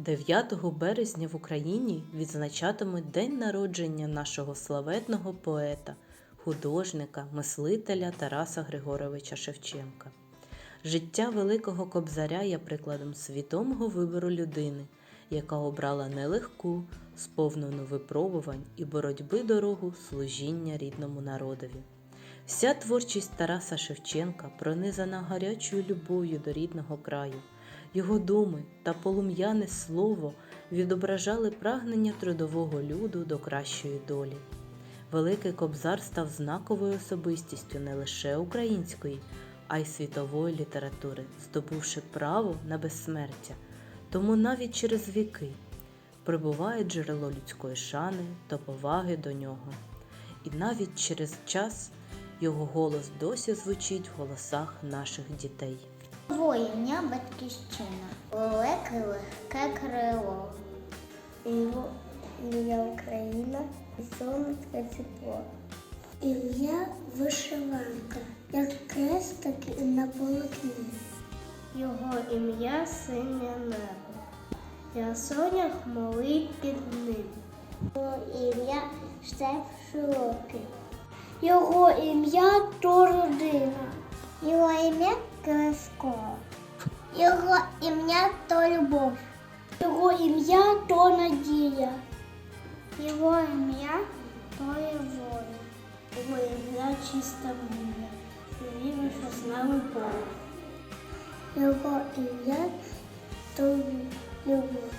9 березня в Україні відзначатимуть день народження нашого славетного поета, художника, мислителя Тараса Григоровича Шевченка. Життя великого кобзаря є прикладом свідомого вибору людини, яка обрала нелегку, сповнену випробувань і боротьби дорогу служіння рідному народові. Вся творчість Тараса Шевченка пронизана гарячою любов'ю до рідного краю. Його думи та полум'яне слово відображали прагнення трудового люду до кращої долі. Великий кобзар став знаковою особистістю не лише української, а й світової літератури, здобувши право на безсмертя. Тому навіть через віки прибуває джерело людської шани та поваги до нього. І навіть через час його голос досі звучить в голосах наших дітей. Воїня батьківщина, велике легке крило. Ім'я Україна і сонце тепло. Ім'я вишиванка, як крестик на полотні. Його ім'я синє небо. Я сонях малий під ним. Його ім'я Штеф Широкий. Його ім'я то. Його ім'я то любов. Його ім'я то надія. Його ім'я то є воля. Його ім'я чиста мрія. Віра, що з нами Бог. Його ім'я то любов.